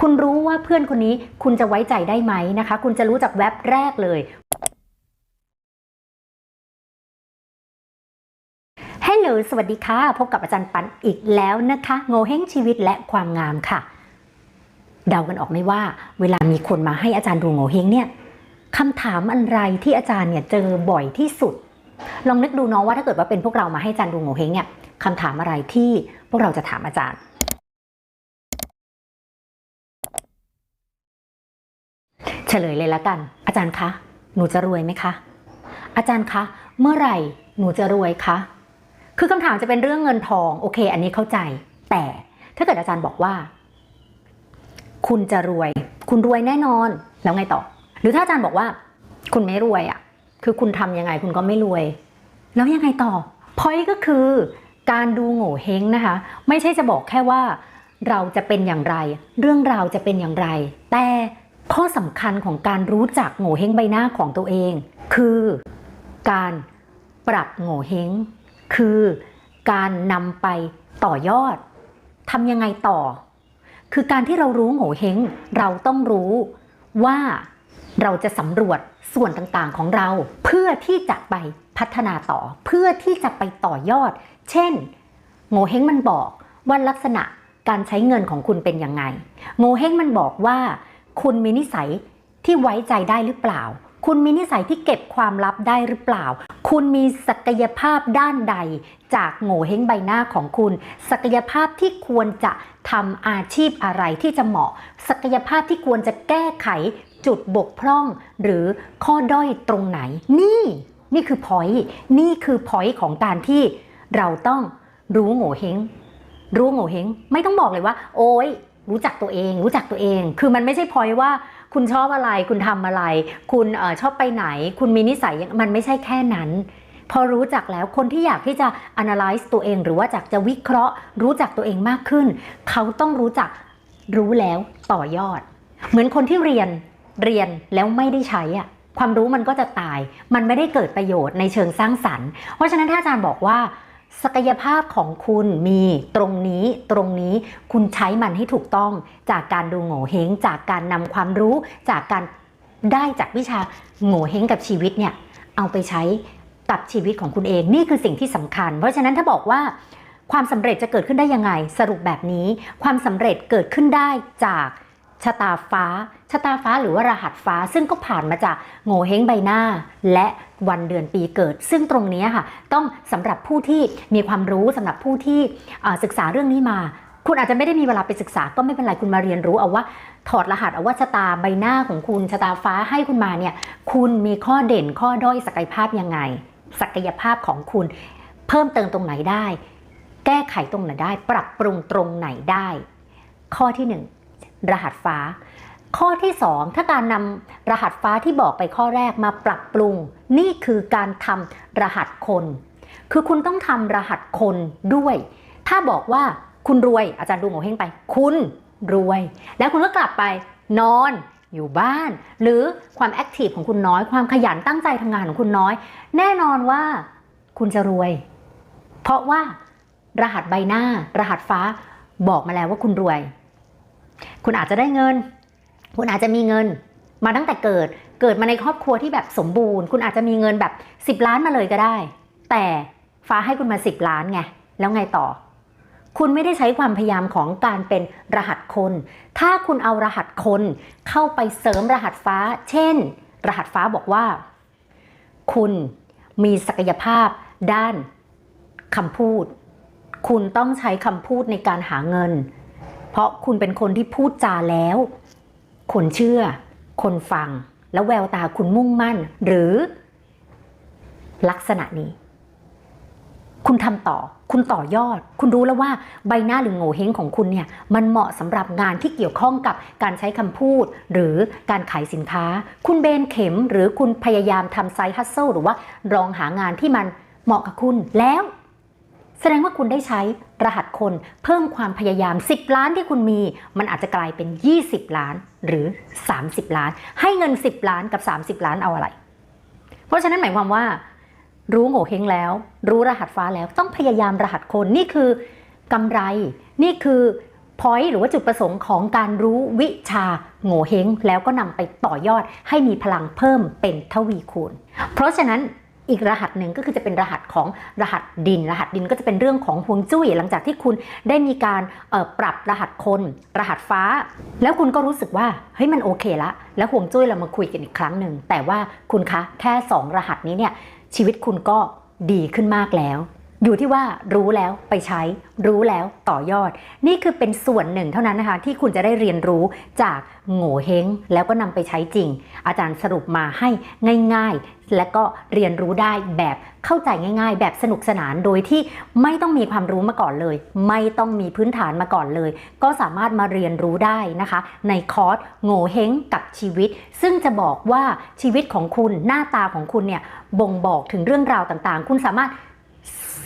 คุณรู้ว่าเพื่อนคนนี้คุณจะไว้ใจได้ไหมนะคะ คุณจะรู้จากแว็บแรกเลยฮัลโหลสวัสดีค่ะ พบกับอาจารย์ปันอีกแล้วนะคะ โงเห้งชีวิตและความงามค่ะ เดากันออกไหมว่า เวลามีคนมาให้อาจารย์ดูโงเห้งเนี่ยคำถามอะไรที่อาจารย์เนี่ยเจอบ่อยที่สุด ลองนึกดูเนาะว่าถ้าเกิดว่าเป็นพวกเรามาให้อาจารย์ดูโงเห้งเนี่ยคำถามอะไรที่พวกเราจะถามอาจารย์ เฉลยเลยละกัน อาจารย์คะ หนูจะรวยไหมคะ อาจารย์คะ เมื่อไหร่หนูจะรวยคะ คือคำถามจะเป็นเรื่องเงินทอง โอเค อันนี้เข้าใจ แต่ถ้าเกิดอาจารย์บอกว่า คุณจะรวย คุณรวยแน่นอน แล้วไงต่อ หรือถ้าอาจารย์บอกว่า คุณไม่รวยอะ่ะ คือคุณทำยังไงคุณก็ไม่รวย แล้วยังไงต่อพอยก็คือ การดูโง่เฮงนะคะ ไม่ใช่จะบอกแค่ว่า เราจะเป็นอย่างไร เรื่องราวจะเป็นอย่างไร แต่ ข้อสำคัญของการรู้จักโง่เฮงใบหน้าของตัวเอง คือการปรับโง่เฮงคือการนำไปต่อยอดทำยังไงต่อ คือการที่เรารู้โง่เฮงเราต้องรู้ว่าเราจะสำรวจส่วนต่างๆของเรา เพื่อที่จะไปพัฒนาต่อ เพื่อที่จะไปต่อยอด เช่น โง่เฮงมันบอกว่าลักษณะการใช้เงินของคุณเป็นยังไง โง่เฮงมันบอกว่า คุณมีนิสัยที่ไว้ใจได้หรือเปล่า คุณมีนิสัยที่เก็บความลับได้หรือเปล่า คุณมีศักยภาพด้านใด จากโง่เฮงใบหน้าของคุณ ศักยภาพที่ควรจะทำอาชีพอะไรที่จะเหมาะ ศักยภาพที่ควรจะแก้ไขจุดบกพร่อง หรือข้อด้อยตรงไหน นี่ นี่คือพอยนี่คือพอยของการที่เราต้องรู้โง่เฮงรู้โง่เฮงไม่ต้องบอกเลยว่า โอ้ย รู้จักตัวเอง รู้จักตัวเอง คือมันไม่ใช่พอยว่าคุณชอบอะไร คุณทำอะไร คุณอชอบไปไหน คุณมีนิสัยมันไม่ใช่แค่นั้น พอรู้จักแล้วคนที่อยากที่จะ analyze ตัวเอง หรือว่าจากจะวิเคราะห์ รู้จักตัวเองมากขึ้น เขาต้องรู้จักรู้แล้วต่อยอด เหมือนคนที่เรียนเรียนแล้วไม่ได้ใช้อะความรู้มันก็จะตาย มันไม่ได้เกิดประโยชน์ในเชิงสร้างสรรค์ เพราะฉะนั้นถ้าอาจารย์บอกว่า ศักยภาพของคุณมีตรงนี้ตรงนี้คุณใช้มันให้ถูกต้องจากการดูโง่เฮงจากการนำความรู้จากการได้จากวิชาโง่เฮงกับชีวิตเนี่ยเอาไปใช้กับชีวิตของคุณเองนี่คือสิ่งที่สำคัญ เพราะฉะนั้นถ้าบอกว่าความสำเร็จจะเกิดขึ้นได้ยังไง สรุปแบบนี้ ความสำเร็จเกิดขึ้นได้จาก ชะตาฟ้า ชะตาฟ้าหรือว่ารหัสฟ้าซึ่งก็ผ่านมาจากโง่เฮงใบหน้า และวันเดือนปีเกิด ซึ่งตรงนี้ค่ะ ต้องสำหรับผู้ที่มีความรู้สำหรับผู้ที่ศึกษาเรื่องนี้มา คุณอาจจะไม่ได้มีเวลาไปศึกษาก็ไม่เป็นไรคุณมาเรียนรู้เอาว่าถอดรหัสเอาว่าชะตาใบหน้าของคุณชะตาฟ้าให้คุณมาเนี่ยคุณมีข้อเด่นข้อด้อยศักยภาพยังไง ศักยภาพของคุณ เพิ่มเติมตรงไหนได้ แก้ไขตรงไหนได้ ปรับปรุงตรงไหนได้ ข้อที่หนึ่ง รหัสฟ้า ข้อที่ 2 ถ้าการนำรหัสฟ้าที่บอกไปข้อแรกมาปรับปรุง นี่คือการทำรหัสคน คือคุณต้องทำรหัสคนด้วย ถ้าบอกว่าคุณรวยอาจารย์ดูโงเฮงไป คุณรวย แล้วคุณก็กลับไปนอนอยู่บ้าน หรือความแอคทีฟของคุณน้อย ความขยันตั้งใจทำงานของคุณน้อย แน่นอนว่าคุณจะรวย เพราะว่ารหัสใบหน้ารหัสฟ้าบอกมาแล้วว่าคุณรวย คุณอาจจะได้เงิน คุณอาจจะมีเงิน มาตั้งแต่เกิด เกิดมาในครอบครัวที่แบบสมบูรณ์ คุณอาจจะมีเงินแบบ 10 ล้านมาเลยก็ได้ แต่ฟ้าให้คุณมา 10 ล้านไง แล้วไงต่อ คุณไม่ได้ใช้ความพยายามของการเป็นรหัสคน ถ้าคุณเอารหัสคนเข้าไปเสริมรหัสฟ้า เช่น รหัสฟ้าบอกว่า คุณมีศักยภาพด้านคำพูด คุณต้องใช้คำพูดในการหาเงิน เพราะคุณเป็นคนที่พูดจาแล้ว คนเชื่อ คนฟัง แล้วแววตาคุณมุ่งมั่น หรือ ลักษณะนี้ คุณทำต่อ คุณต่อยอด คุณรู้แล้วว่าใบหน้าหรือโง่เฮงของคุณเนี่ย มันเหมาะสำหรับงานที่เกี่ยวข้องกับการใช้คำพูด หรือการขายสินค้า คุณเบนเข็ม หรือคุณพยายามทำไซต์ฮัสเซิลหรือว่าลองหางานที่มันเหมาะกับคุณแล้ว แสดงว่าคุณได้ใช้รหัสคนเพิ่มความพยายาม 10 ล้านที่คุณมี มันอาจจะกลายเป็น 20 ล้านหรือ 30 ล้าน ให้เงิน 10 ล้านกับ 30 ล้านเอาอะไร เพราะฉะนั้นหมายความว่า รู้โง่เฮงแล้ว รู้รหัสฟ้าแล้วต้องพยายามรหัสคนนี่คือกำไร นี่คือพอยต์หรือว่าจุดประสงค์ของการรู้วิชาโง่เฮงแล้วก็นำไปต่อยอดให้มีพลังเพิ่มเป็นทวีคูณ เพราะฉะนั้น อีกรหัสหนึ่งก็คือจะเป็นรหัสของรหัสดิน รหัสดินก็จะเป็นเรื่องของฮวงจุ้ยหลังจากที่คุณได้มีการปรับรหัสคน รหัสฟ้า แล้วคุณก็รู้สึกว่าเฮ้ยมันโอเคละ แล้วฮวงจุ้ยเรามาคุยกันอีกครั้งหนึ่งแต่ว่าคุณคะแค่ 2 รหัสนี้เนี่ยชีวิตคุณก็ดีขึ้นมากแล้ว อยู่ที่ว่ารู้แล้วไปใช้ รู้แล้วต่อยอด นี่คือเป็นส่วนหนึ่งเท่านั้นนะคะ ที่คุณจะได้เรียนรู้จากโง่เฮงแล้วก็นำไปใช้จริง อาจารย์สรุปมาให้ง่ายๆ และก็เรียนรู้ได้แบบเข้าใจง่าย ๆ แบบสนุกสนานโดยที่ไม่ต้องมีความรู้มาก่อนเลย ไม่ต้องมีพื้นฐานมาก่อนเลย ก็สามารถมาเรียนรู้ได้นะคะ ในคอร์สโง่เฮงกับชีวิต ซึ่งจะบอกว่าชีวิตของคุณหน้าตาของคุณเนี่ยบ่งบอกถึงเรื่องราวต่างๆ คุณสามารถ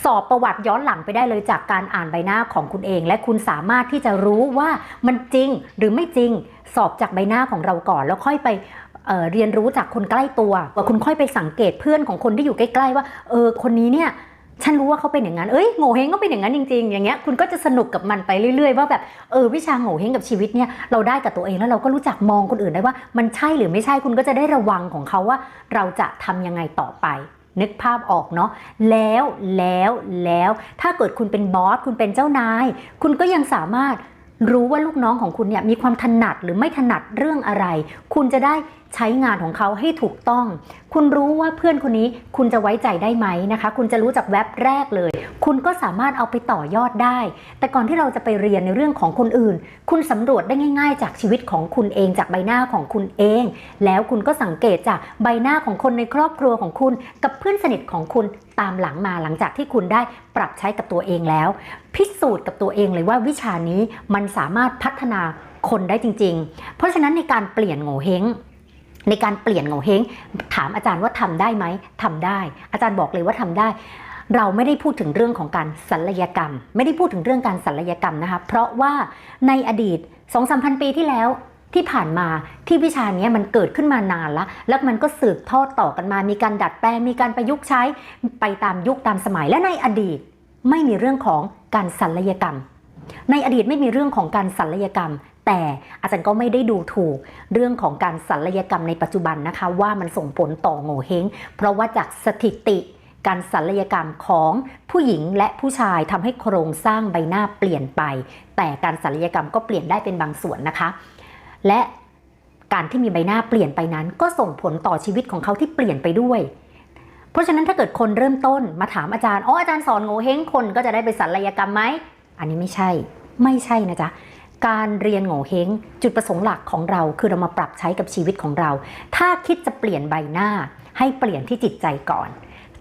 สอบประวัติย้อนหลังไปได้เลยจากการอ่านใบหน้าของคุณเอง และคุณสามารถที่จะรู้ว่ามันจริงหรือไม่จริง สอบจากใบหน้าของเราก่อน แล้วค่อยไปเเรียนรู้จากคนใกล้ตัวว่าคุณค่อยไปสังเกตเพื่อนของคนที่อยู่ใกล้ๆว่าเออคนนี้เนี่ยฉันรู้ว่าเขาเป็นอย่างนั้น เอ้ยโง่เฮงก็เป็นอย่างนั้นจริง ๆ อย่างเงี้ย คุณก็จะสนุกกับมันไปเรื่อย ๆ ว่าแบบ เออ วิชาโง่เฮงกับชีวิตเนี่ย เราได้กับตัวเองแล้วเราก็รู้จักมองคนอื่นได้ว่า มันใช่หรือไม่ใช่ คุณก็จะได้ระวังของเขาว่า เราจะทำยังไงต่อไป นึกภาพออกเนาะแล้วแล้วแล้วถ้าเกิดคุณเป็นบอสคุณเป็นเจ้านาย คุณก็ยังสามารถรู้ว่าลูกน้องของคุณเนี่ยมีความถนัดหรือไม่ถนัดเรื่องอะไร คุณจะได้ใช้งานของเขาให้ถูกต้อง คุณรู้ว่าเพื่อนคนนี้คุณจะไว้ใจได้ไหมนะคะ คุณจะรู้จากแว็บแรกเลย คุณก็สามารถเอาไปต่อยอดได้ แต่ก่อนที่เราจะไปเรียนในเรื่องของคนอื่น คุณสำรวจได้ง่าย ๆ จากชีวิตของคุณเองจากใบหน้าของคุณเอง แล้วคุณก็สังเกตจากใบหน้าของคนในครอบครัวของคุณ กับเพื่อนสนิทของคุณตามหลังมาหลังจากที่คุณได้ปรับใช้กับตัวเองแล้ว พิสูจน์กับตัวเองเลยว่าวิชานี้มันสามารถพัฒนาคนได้จริง ๆ เพราะฉะนั้นในการเปลี่ยนโง่เฮงในการเปลี่ยนโง่เฮงถามอาจารย์ว่าทำได้ไหมทำได้ อาจารย์บอกเลยว่าทำได้ เราไม่ได้พูดถึงเรื่องของการศัลยกรรม ไม่ได้พูดถึงเรื่องการศัลยกรรมนะคะ เพราะว่าในอดีต2 3 0 0 0 ปีที่แล้วที่ผ่านมาที่วิชานี้มันเกิดขึ้นมานานแล้วแล้วมันก็สืบทอดต่อกันมา มีการดัดแปลงมีการประยุกต์ใช้ไปตามยุคตามสมัยและในอดีต ไม่มีเรื่องของการศัลยกรรม ในอดีตไม่มีเรื่องของการศัลยกรรม แต่อาจารย์ก็ไม่ได้ดูถูกเรื่องของการศัลยกรรมในปัจจุบันนะคะ ว่ามันส่งผลต่อโง่เฮงเพราะว่าจากสถิติ การศัลยกรรมของผู้หญิงและผู้ชายทำให้โครงสร้างใบหน้าเปลี่ยนไป แต่การศัลยกรรมก็เปลี่ยนได้เป็นบางส่วนนะคะ และการที่มีใบหน้าเปลี่ยนไปนั้น ก็ส่งผลต่อชีวิตของเขาที่เปลี่ยนไปด้วย เพราะฉะนั้นถ้าเกิดคนเริ่มต้นมาถามอาจารย์อ๋ออาจารย์สอนโง่เฮงคนก็จะได้ไปศัลยกรรมไหมอันนี้ไม่ใช่ ไม่ใช่นะจ๊ะการเรียนโง่เฮงจุดประสงค์หลักของเรา คือเรามาปรับใช้กับชีวิตของเรา ถ้าคิดจะเปลี่ยนใบหน้าให้เปลี่ยนที่จิตใจก่อน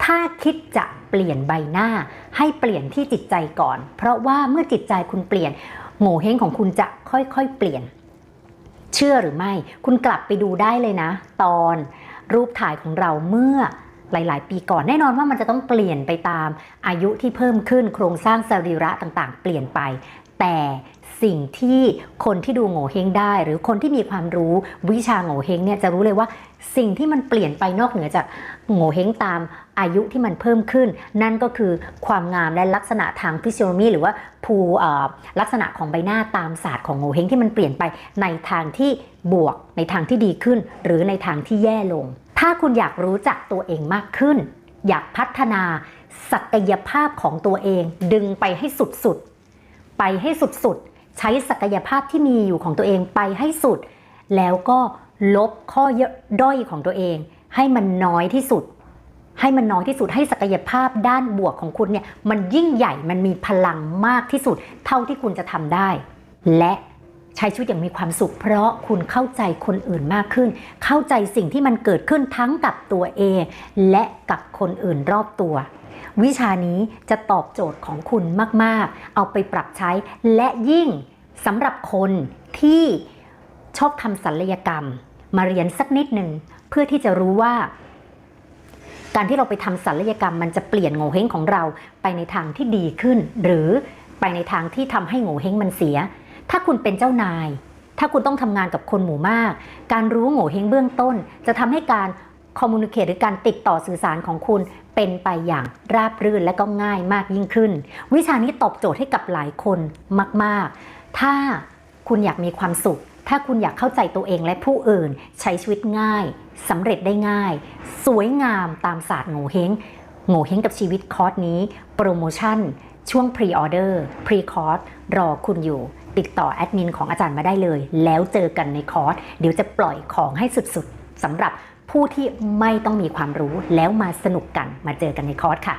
ถ้าคิดจะเปลี่ยนใบหน้า ให้เปลี่ยนที่จิตใจก่อน เพราะว่าเมื่อจิตใจคุณเปลี่ยนโง่เฮงของคุณจะค่อยๆเปลี่ยน เชื่อหรือไม่ คุณกลับไปดูได้เลยนะ ตอนรูปถ่ายของเราเมื่อหลาย ๆ ปีก่อนแน่นอนว่ามันจะต้องเปลี่ยนไปตามอายุที่เพิ่มขึ้นโครงสร้างสรีระต่างๆ เปลี่ยนไป แต่ สิ่งที่คนที่ดูโง่เฮงได้ หรือคนที่มีความรู้วิชาโง่เฮงเนี่ยจะรู้เลยว่าสิ่งที่มันเปลี่ยนไปนอกเหนือจากโง่เฮงตามอายุที่มันเพิ่มขึ้น นั่นก็คือความงามและลักษณะทางฟิสิโอมีหรือว่าภูลักษณะของใบหน้าตามศาสตร์ของโง่เฮงที่มันเปลี่ยนไปในทางที่บวก ในทางที่ดีขึ้น หรือในทางที่แย่ลง ถ้าคุณอยากรู้จักตัวเองมากขึ้น อยากพัฒนาศักยภาพของตัวเอง ดึงไปให้สุดๆไปให้สุดๆ ใช้ศักยภาพที่มีอยู่ของตัวเองไปให้สุด แล้วก็ลบข้อด้อยของตัวเอง ให้มันน้อยที่สุด ให้มันน้อยที่สุดให้ศักยภาพด้านบวกของคุณเนี่ยมันยิ่งใหญ่มันมีพลังมากที่สุด เท่าที่คุณจะทำได้ และใช้ชีวิตอย่างมีความสุข เพราะคุณเข้าใจคนอื่นมากขึ้น เข้าใจสิ่งที่มันเกิดขึ้นทั้งกับตัวเอง และกับคนอื่นรอบตัว วิชานี้จะตอบโจทย์ของคุณมาก ๆ เอาไปปรับใช้ และยิ่งสำหรับคนที่ชอบทำศัลยกรรม มาเรียนสักนิดหนึ่งเพื่อที่จะรู้ว่า การที่เราไปทำศัลยกรรมมันจะเปลี่ยนโง่เฮงของเราไปในทางที่ดีขึ้น หรือไปในทางที่ทำให้โง่เฮงมันเสีย ถ้าคุณเป็นเจ้านาย ถ้าคุณต้องทำงานกับคนหมู่มาก การรู้โง่เฮงเบื้องต้น จะทำให้การ คอมมูนิเคตหรือการติดต่อสื่อสารของคุณเป็นไปอย่างราบรื่นและก็ง่ายมากยิ่งขึ้น วิชานี้ตอบโจทย์ให้กับหลายคนมาก ๆ ถ้าคุณอยากมีความสุข ถ้าคุณอยากเข้าใจตัวเองและผู้อื่น ใช้ชีวิตง่ายสำเร็จได้ง่าย สวยงามตามศาสตร์โงเฮงโงเฮงกับชีวิตคอร์สนี้ โปรโมชั่น ช่วงพรีออเดอร์พรีคอร์สรอคุณอยู่ ติดต่อแอดมินของอาจารย์มาได้เลย แล้วเจอกันในคอร์สเดี๋ยวจะปล่อยของให้สุด ๆสำหรับ ผู้ที่ไม่ต้องมีความรู้แล้วมาสนุกกันมาเจอกันในคอร์สค่ะ